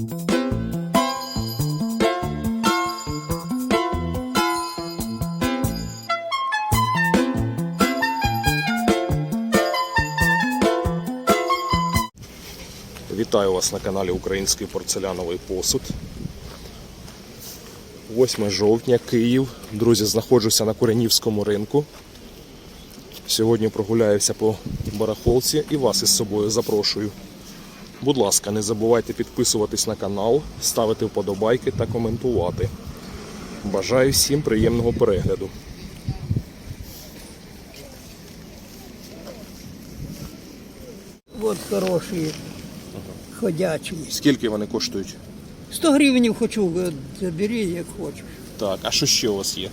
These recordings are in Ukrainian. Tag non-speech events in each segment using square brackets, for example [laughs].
Вітаю вас на каналі Український порцеляновий посуд. 8 жовтня, Київ. Друзі, знаходжуся на Куренівському ринку. Сьогодні прогуляюся по барахолці і вас із собою запрошую. Будь ласка, не забувайте підписуватись на канал, ставити вподобайки та коментувати. Бажаю всім приємного перегляду. Вот хорошие, ходячие. Скільки вони коштують? 100 гривень хочу, е, забери, як хочеш. Так, а що ще у вас є?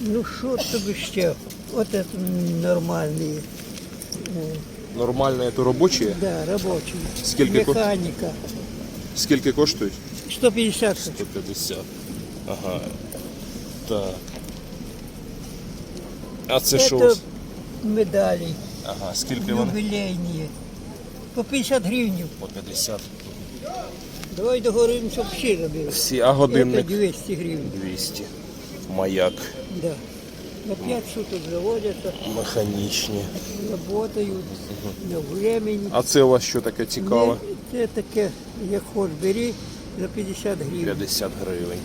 Ну що тобі ще? От це нормальні. Нормальне то робочі? Да, робочі. Скільки ко- Механіка. Скільки коштують? 150. 150. Ага. Так. А це що? у вас? медалі, Ага, скільки вони? юбілейні. По 50 гривень. По 50. Давай договоримося, щоб ще забили. Всі, а годинник? Це 200 гривень. 200. Маяк. Да. На 5 суток заводяться, Механічні. працюють, на времени. А це у вас що таке цікаве? Це таке, як хоч бери, за 50 гривень. 50 гривень.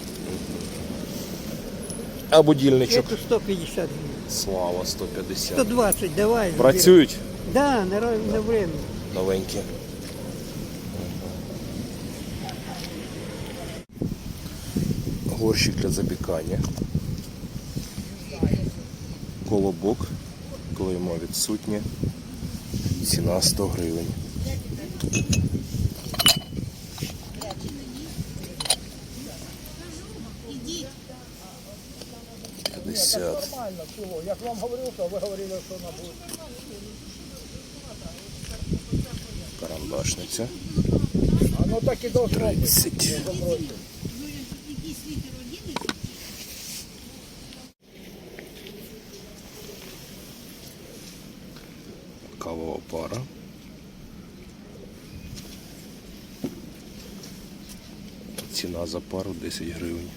А будильничок? Це 150 гривень. Слава, 150. 120 давай. Працюють? Да, на, на время. Новенькі. Горщик для запікання. Колобок. Клеймо відсутнє. Ціна 100 гривень. П'ятдесят. Як вам говорив, то ви говорили, що вона буде. Карандашниця. Ну так і должно 30. Кавова пара. Ціна за пару 10 гривень.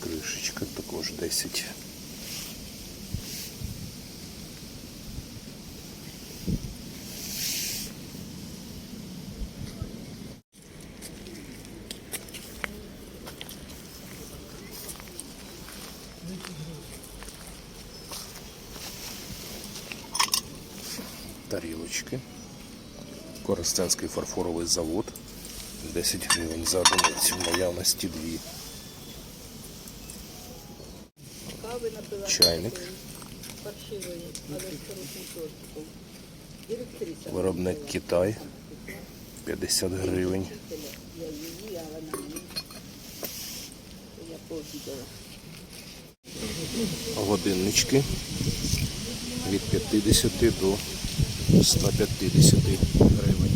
Кришечка також 10. Тарілочки. Коростенський фарфоровий завод. 10 гривень за одиницю. В наявності дві. Чайник. Виробник Китай. 50 гривень. Годиннички від 50 до 150 гривень.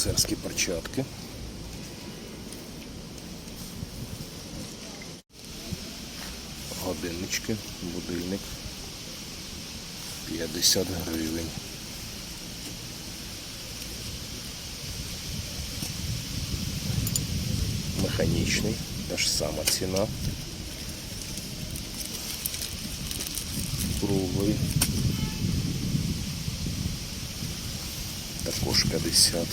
Боксерські перчатки. Годиннички, будильник. 50 гривень. Механічний, та ж сама ціна. Круглий. Також 50.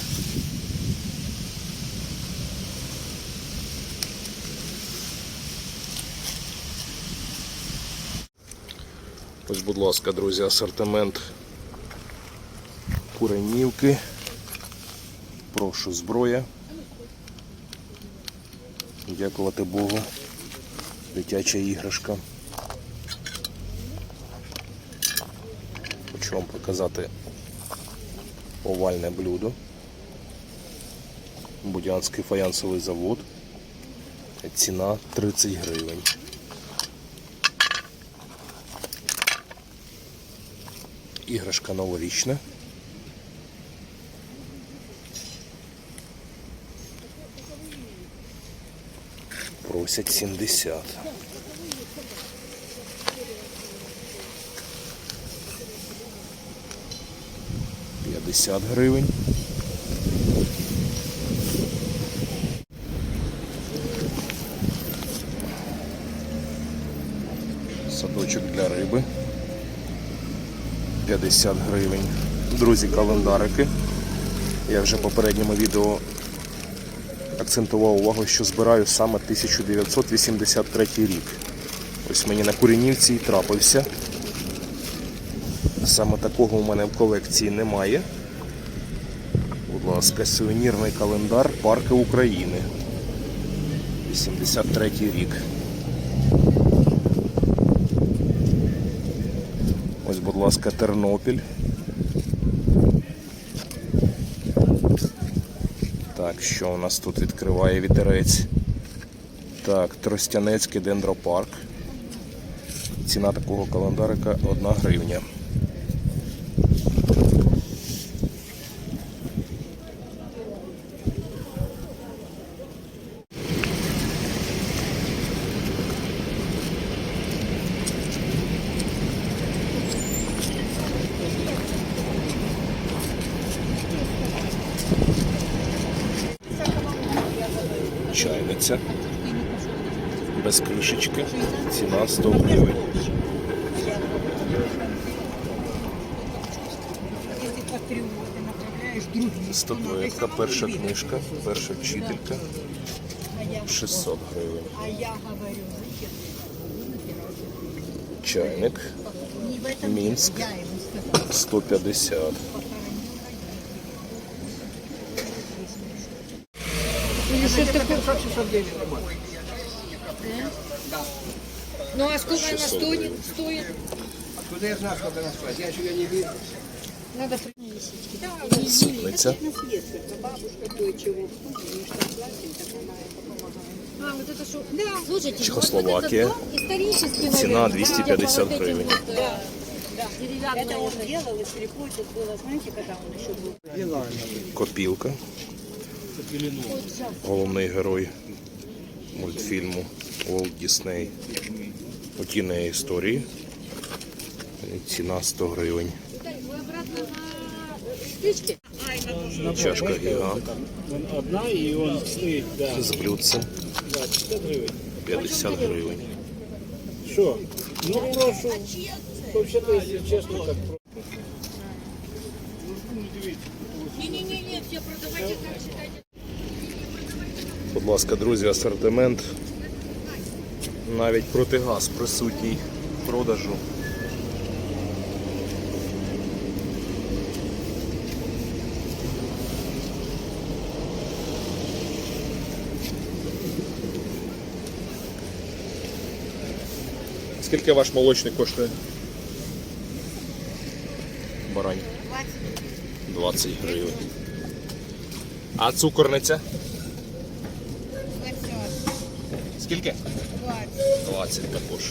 Ось, будь ласка, друзі, асортимент куренівки. Прошу зброя. Дякувати Богу. Дитяча іграшка. Хочу вам показати овальне блюдо. Будянський фаянсовий завод. Ціна 30 гривень. Іграшка новорічна. Просять 70. П'ятдесят гривень. Садочок для риби. 50 гривень. Друзі, календарики. Я вже в попередньому відео акцентував увагу, що збираю саме 1983 рік. Ось мені на Куренівці і трапився. Саме такого у мене в колекції немає. Ласка, сувенірний календар Парки України. 83 рік. Ось, будь ласка, Тернопіль. Так, що у нас тут відкриває вітерець? Так, Тростянецький дендропарк. Ціна такого календарика 1 гривня. Чайниця. Без кришечки. Ціна 100 гривень. Статуетка, перша книжка, перша вчителька. 600 гривень. Чайник в этом Минск. дело. Я ему сказала, 150. Ну а сколько она 600 стоит? Стоит. Куда я знаю, сколько она стоит? Я же ее не видел. Надо принести. Да. А, вот это что? Да. Слушайте, Чехословакия. вот вот этот дом исторический, Цена наверное, 250 вот этим гривен. вот, да. Деревянный Это он делал, и тут было, знаете, когда он еще был? Копілка. Головний герой мультфільму Walt Disney. Утіної історії. Ціна 100 гривень. На стычке? Чашка гігант Одна і он стоїть, да, з блюдцем 20 гривень. 50 гривень. Що? Ну прошу. Взагалі, якщо чесно, так Не-не-не, все, продавайте как считайте. Будь ласка, друзі, асортимент. Навіть протигаз присутній в продажу. Скільки ваш молочник коштує? Барань. 20 гривень. А цукорниця? Скільки? 20. 20 також.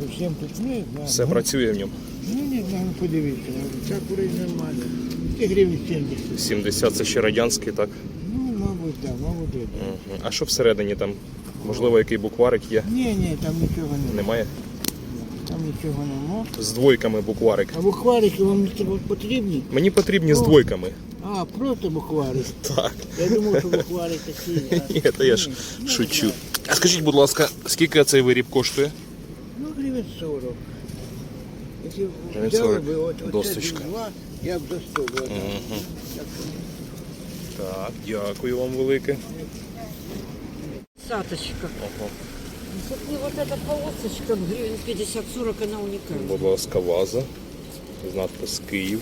Тут. Все працює в ньому. Ну знаю, ну подивіться. Ця курить нормально. Ті гривні 70. 70 це ще радянський, так? Ну, мабуть, так, да, мабуть, так. А що всередині там? Можливо, який букварик є? Ні, ні, там нічого немає. Немає? Там нічого немає. З двойками букварик. А бухварики вам потрібні? Мені потрібні з двойками. А, просто бухварик. Так. Я думав, що бухварик такі. [laughs] а- Ні, то я ж шучу. А скажіть, будь ласка, скільки цей виріб коштує? Ну, гривень 40. Якщо Гривень взяли 40. би от, оце два, я б за 100 би отдав. Так, дякую вам велике. Саточка. Ага. Ну, вот эта полосочка гривен 50-40, она уникальна. Будь ласка, ваза. Надпис Київ.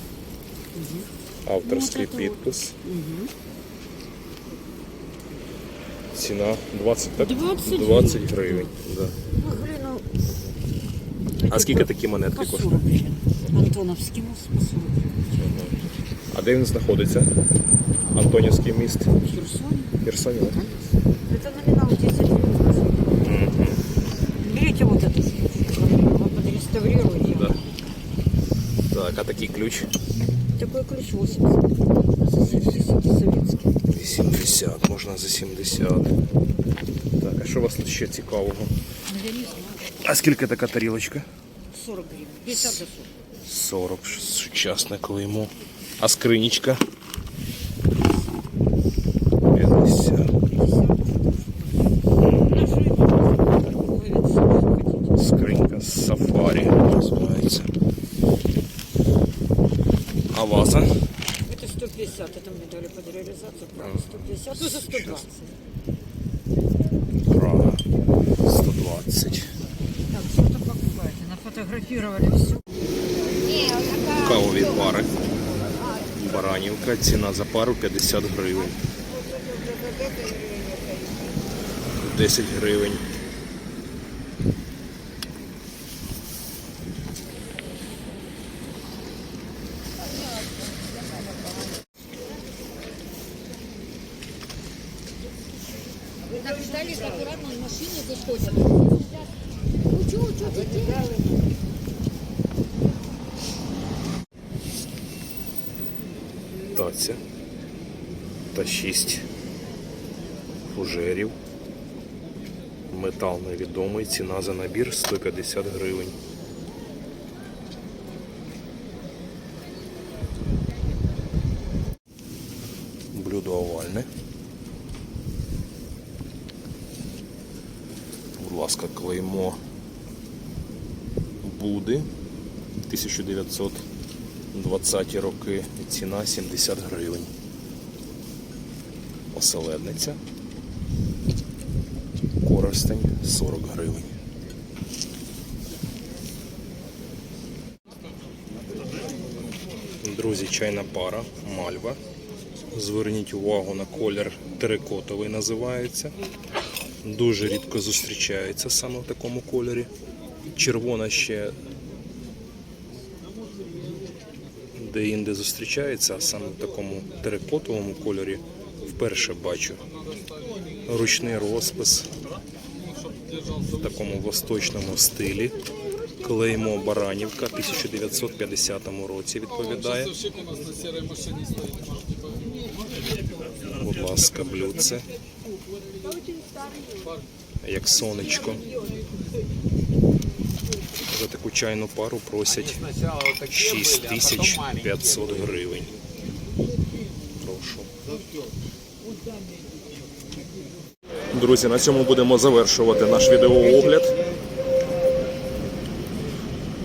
Авторський підпис. Ціна 20, так? 20 20 гривень. Да. Ну, глину, А скільки такі монетки по коштують? 40 гривен. Антоновский мост по 40 гривен. А де він знаходиться? Антонівський міст. Херсон. Херсоні. Это номинал 10 гривен. А такий ключ? Такой ключ 80. За 70 советский. 70, можна за 70. Так, а що у вас тут ще цікавого? Ну. А скільки така тарілочка? 40 гривень. 50 до 40. 40, сучасне клеймо. А скринічка? 50. Торговец, что хотите. Скринька з сафарі називається. А ваза? Это 150, это мне дали под реализацию. Правда, 150, ну за 120. Прага. 120. Так, что там покупаете? Нафотографировали все. Кавові пари. Баранівка. Ціна за пару 50 гривень. 10 гривень. Таця та 6 фужерів. Метал невідомий. Ціна за набір 150 гривень. Блюдо овальне. Будь ласка, клеймо Буди 1920 роки. Ціна 70 гривень. Оселедниця. Коростень 40 гривень. Друзі, чайна пара, мальва. Зверніть увагу на колір терикотовий називається. Дуже рідко зустрічається саме в такому кольорі. Червона ще де-інде зустрічається, а саме в такому терикотовому кольорі вперше бачу. Ручний розпис в такому восточному стилі. Клеймо Баранівка 1950 році відповідає. Будь ласка, блюдце. Як сонечко. За таку чайну пару просять 6500 гривень. Прошу. Друзі, на цьому будемо завершувати наш відеоогляд.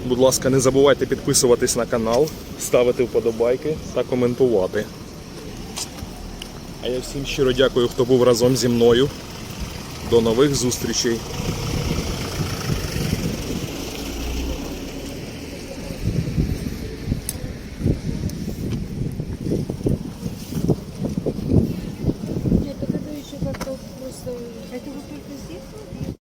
Будь ласка, не забувайте підписуватись на канал, ставити вподобайки та коментувати. А я всім щиро дякую, хто був разом зі мною. До нових зустрічей!